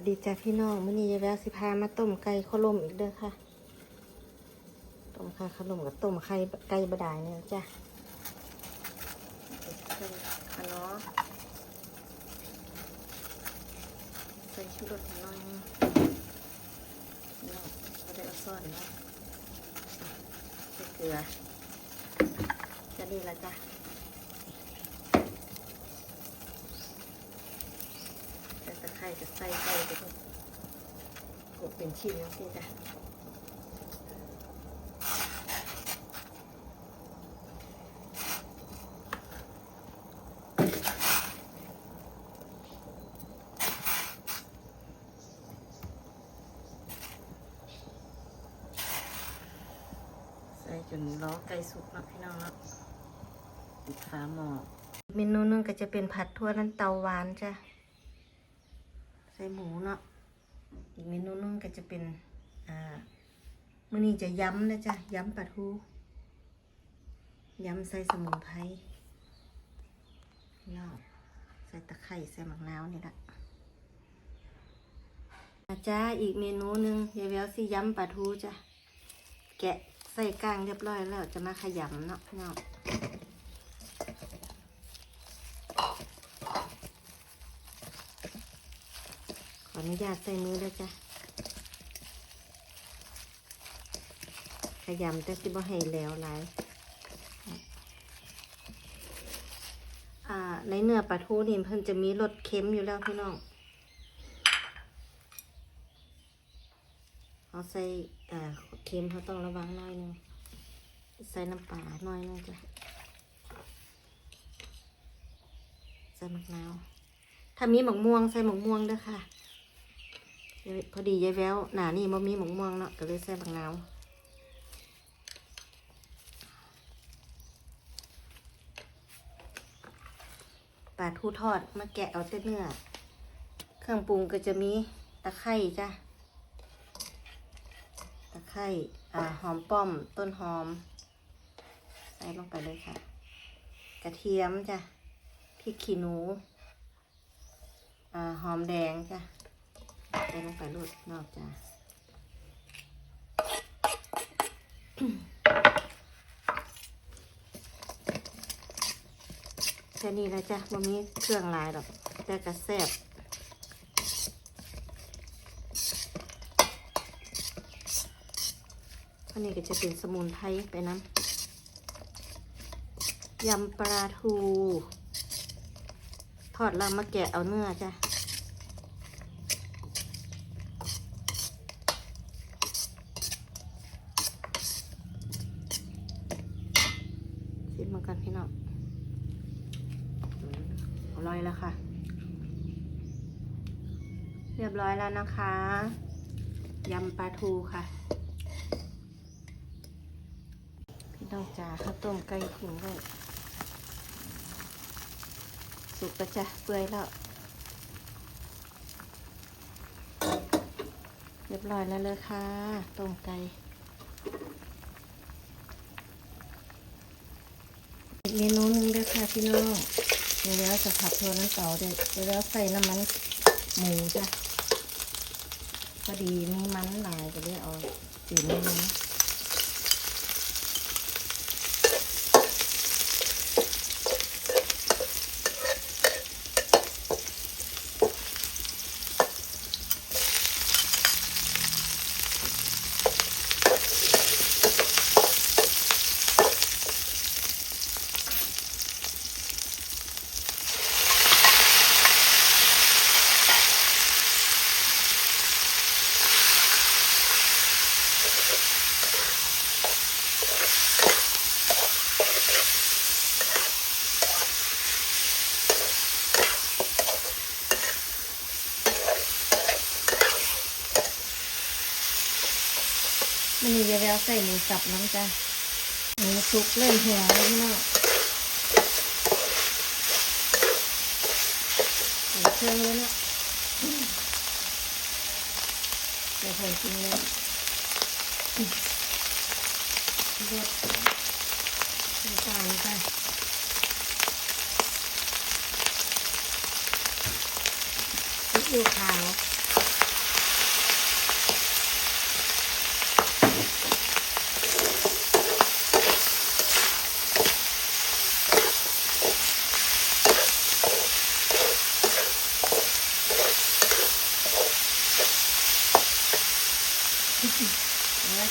สดีจ้าพี่น้องมื้อนี้ยายแววสิพามาต้มไก่ข้าวลมอีกเด้อค่ะ ต้มข่ข้าวลมกับต้มไข่ไก่บดายเนี่ยจ้ะใส่ขะน้อใส่ชูรสน่อยนึงเนาะก็ได้เอาซ่อนเนาะเกลือจะดีและจ้ะ ใส่ตะไคร้ใส่ไปกกดเป็นชิ้นแล้วสิจ้ะใส่จนล้อไก่สุกเนาะพี่น้องเนาะปิดฝาหม้อเมนูนึงก็จะเป็นผัดทั่วน้ำเตาหวานจ้ะ ส่หมูเนาะอีกเมนูหนึงก็จะเป็นอ่ามื้อนี้จะย้ำนะจ๊ะย้ำปลาทูย้ำใส่สมุนไพรเนาะใส่ตะไคร้ใส่หมะนาวนี่ละอาจ้าอีกเมนูหนึ่งยายแววสิย้ำปลาทูจ้ะแกะใส่ก้างเรียบร้อยแล้วจะมาขยำเนาะเนาะ ออนุญาตใส่มือด้วจ้ะขยำแต่สิบ่ให้แล้วหลายในเนื้อปลาทูนี่เพิ่นจะมีรสเค็มอยู่แล้วพี่น้องเอาใส่เค็มเขาต้องระวังหน่อยหนึงใส่น้ำปลาหน่อยหนึงจ้ะใส่มะนาวถ้ามีหมกม่วงใส่หมกม่วงด้วยค่ะ พอดียายแววหนานี่มันมีหมกม่วงเนาะก็เลยใส่บางนาวปลาทูทอดมาแกะเอาแต่เนื้อ เครื่องปรุงก็จะมีตะไคร่จ้ะ ตะไคร่อ่าหอมป้อมต้นหอม ใส่ลงไปเลยค่ะ กระเทียมจ้ะพริกขี้หนูอ่าหอมแดงจ้ะ ใส่ลงไปรูดนอกจ้าแค่นี้แล้วจ้ะมันมีเครื่องลายดอก แต่กระแซบอันนี้ก็จะเป็นสมุนไพรไปน้ำยำปลาทู ทอดแล้วมาแกะเอาเนื้อจ้ะ ชิมมากันพี่น้องอืมอร่อยแล้วค่ะ เรียบร้อยแล้ว นะคะยำปลาทูค่ะ พี่น้องจ๋าข้าวต้มไก่ถุงเลยสุกแล้วจ้ะเปื่อยแล้ว เรียบร้อยแล้วเลยค่ะต้มไก่เมนูหนึงด้วยค่ะพี่น้องเดี๋ยวแล้วจะผัดโทน้ำเต่าเดี๋ยวเดี๋ยวแล้วใส่น้ำมันหมูจ้ะ พอดีมีมันหลายก็เลยเอาจืดนิดนึงมัน นี่เดี๋ยวแล้วใส่หมูสับน้ำจ้ะหมูสุกเริ่มหี่ยวแล้วพี่น้องใส่เครื่องเลยเนาะใส่ผงกินเลยรสน้ำตาลจ้ะพริกยูขาว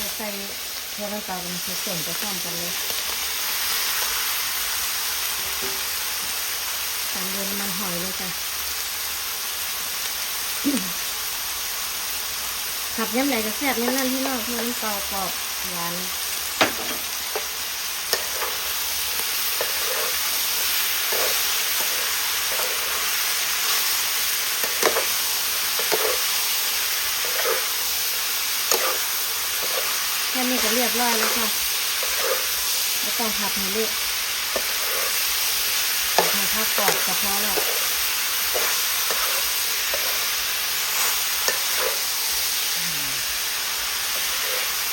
จะใส่เท น้ำตาลเป็นส่วนจะพร้อมกันเลยตามด้วยน้ำมันหอยเลยจ้ะขับย้ำไหนจะแซ่บนั่นนั่นที่นอกที่นตาลกรอบหวาน แค่นี้ก็เรียบร้อยแล้วค่ะไม่ต้องผัดให้เละผัดให้ข้าวกรอบก็พอแล้ว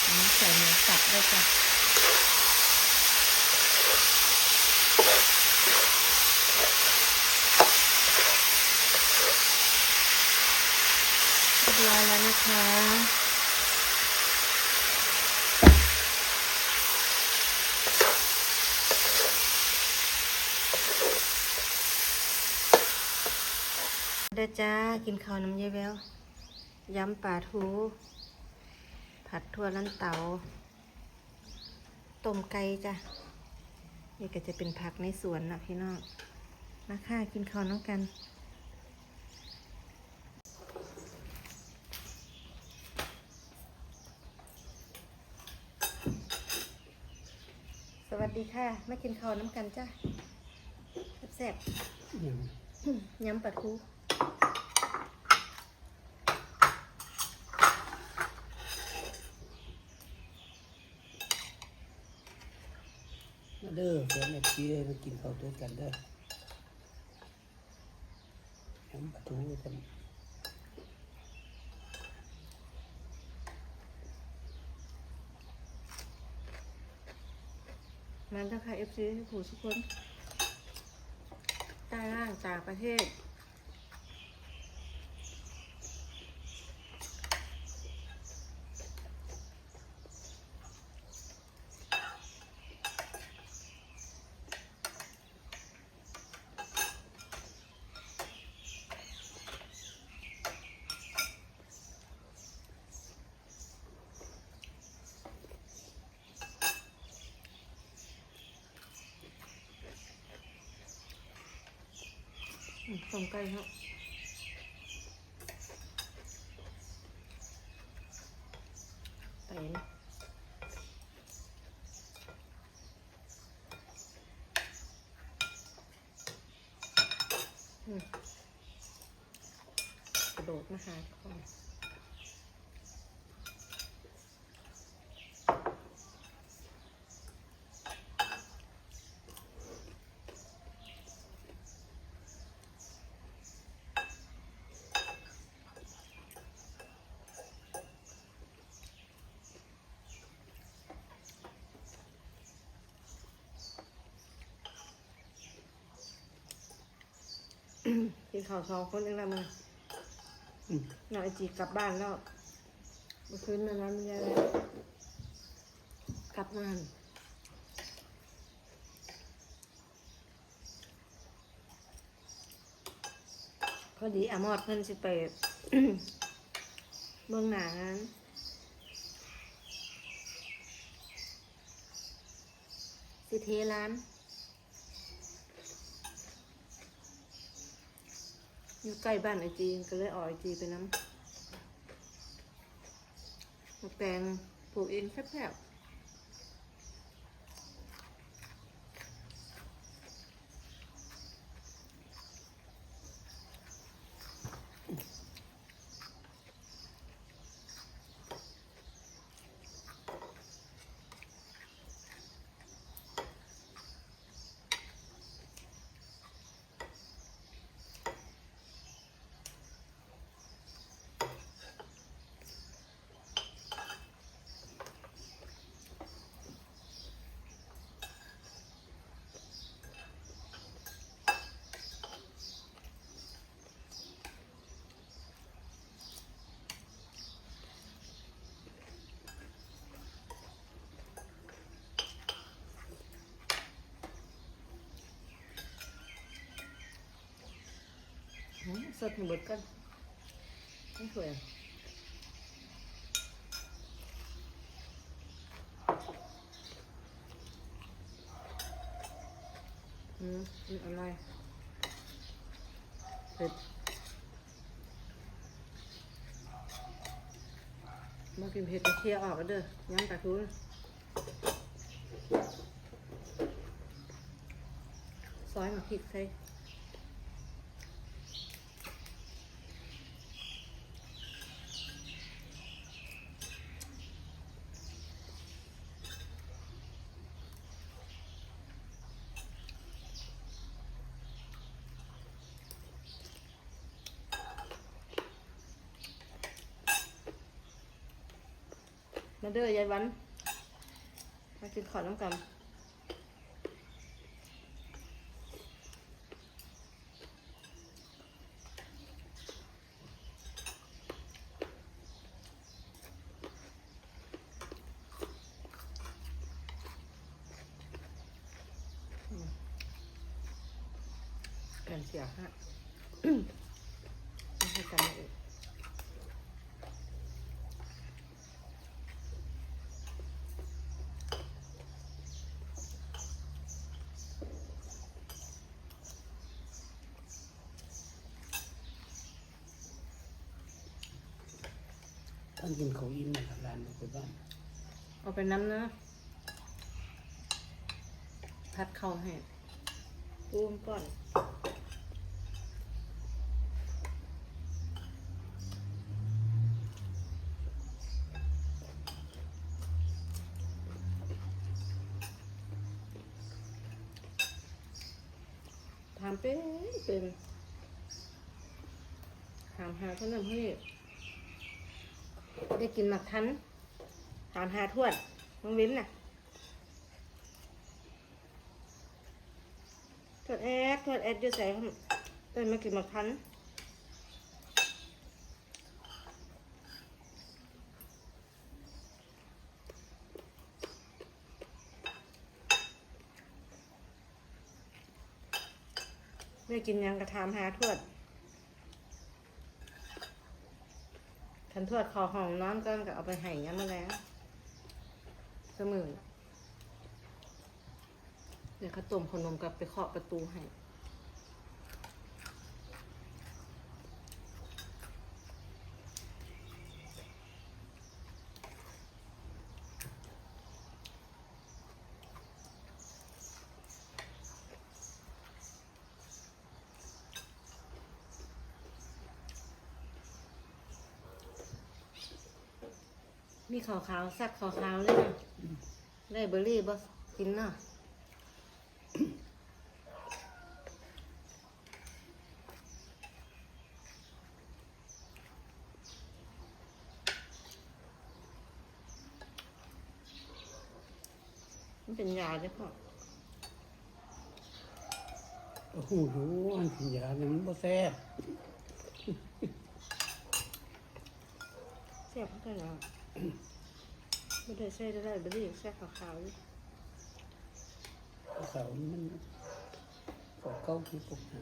น้ำใส่หมูสับด้วยจ้ะเรียบร้อยแล้วนะคะ ด้อจ้า กินข้าวน้ำเยายแววยำปลาทู ผัดทั่วลันเตาต้มไก่จ้ะ นี่ก็จะเป็นผักในสวนนะพี่น้องมาค่ะกินข้าวน้องกันสวัสดีค่ะมากินข้าวน้ำกันจ้ะแซ่บๆยำปลาทู มาเด้อเพื่อนเอฟซีเลยมากินข้าวด้วยกันเด้อแหมปลาทูกันมาแล้วค่ะ FC ผู้ทุกคนใต้ล่างจากประเทศ สมต้มไก่ครับไปนกระโดดมาหาก่อน กินข้าวสองคนเองละมึงอืมน้องไอจีกลับบ้านแล้วเมื่อคืนนั้นมันยังกลับมาพอดีอามอดเพิ่นสิไปเมืองหนางานสิเทร้าน อยู่ใกล้บ้านไอจีก็เลยออกไอจีไปน้ำแปลงปลูกเองแคบๆ สดหนึ่งเบิดกันต้องสวยอ่ะอืมอะไรเผ็ดมากินเผ็ดเคลียออกกันเด้อยังกระทุนซอยมาพริกใส่ มาเด้อยายวัน มากินขอน้ำกันอืมแผ่นเสียฮะ ไม่ให้กันเลย ท่านกินเขาวอิ่มนะครับร้านไปบ้านเอาไปน้ำนะ พัดเข้าให้ปูมก่อนทำเป็นเป็นถามหาเท่านั้นเฮ้ ได้กินหมักทันถามหาทวดน้องลิ้นน่ะทวดแอดทวดแอดอยู่ใส่เอ้ยมากินหมักทันได้กินยังกระถามหาทวด คันทวดขอห้องนอนก่อนก็เอาไปให้ยามมาแล้วเสมอเดี๋ยวเขาต้มขนมกับไปเคาะประตูให้ มีขาวขาวๆซักขาวขาวๆเลยนะได้เบอร์รี่บ่กินเนาะมันเป็นยาใช่ปะโอ้โหดูอันกินยาเนี่ยมันบ่แซ่บแซ่บก็แล้ว ไม่ได้ใส่ได้เบอร์รี่แซ่ขาวขาวๆอยู่ขามันก็เก้าที่ปกนะ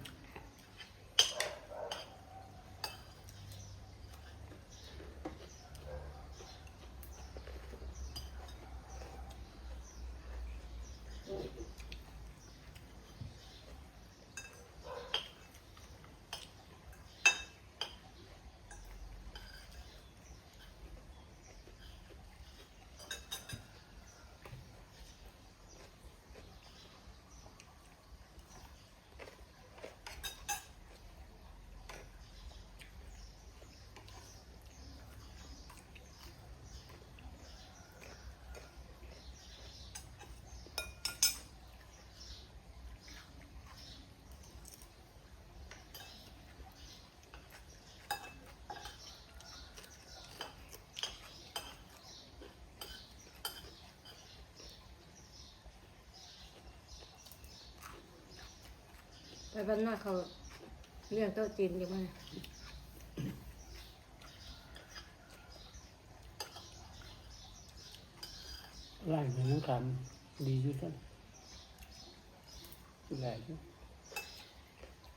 บ้านนอกเขาเลี้ยงโต๊ะจีนอยู่มั้ยร้านของน้ำคำดีอยู่ท่านหลายอยู่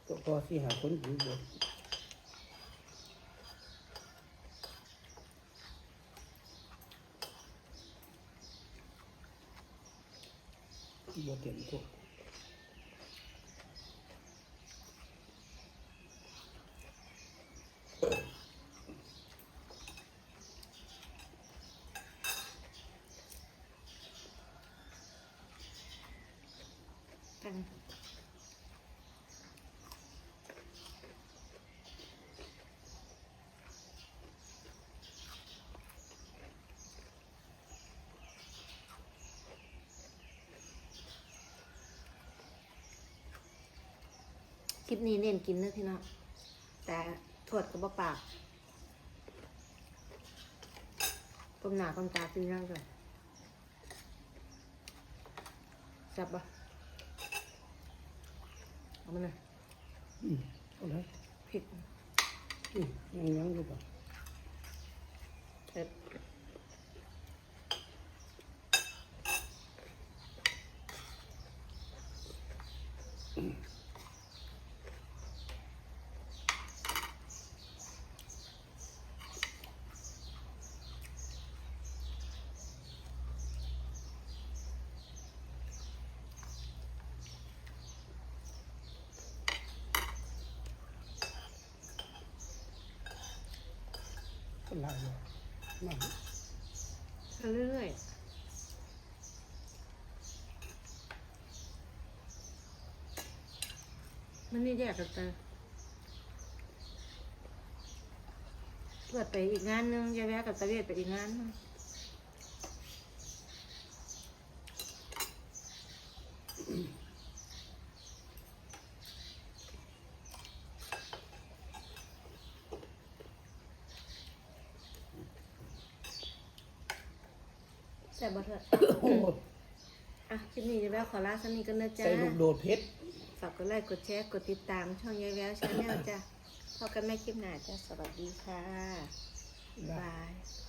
ก็พอที่หาคนอยู่บ่บ่เต็มทุก คลิปนี้เน้นกินเนื้อพี่น้องแต่ถวดกับปากก้มหน้าก้มตากินนั่งก่อนจับปะเอามาหน่อยอืมเอาเลยพริกอืมยังยังอยู่ป่ะ ก็ลายเลยู่มาเอาเรื่อยๆ มันนี่แยกกันไปเปิดไปอีกงานนึงจะแวะกับตะเวทไปอีกงานนึงแซ่บบ่เถอะ โอ้โห อะคลิปนี้ยายแวว ขอลาสนี้กันนะจ๊ะใส่ลูกโดดเพชรฝากกดไลค์กดแชร์กดติดตามช่องยายแววชาแนลจ้ะพบกันใหม่คลิปหน้าจ้ะสวัสดีค่ะบาย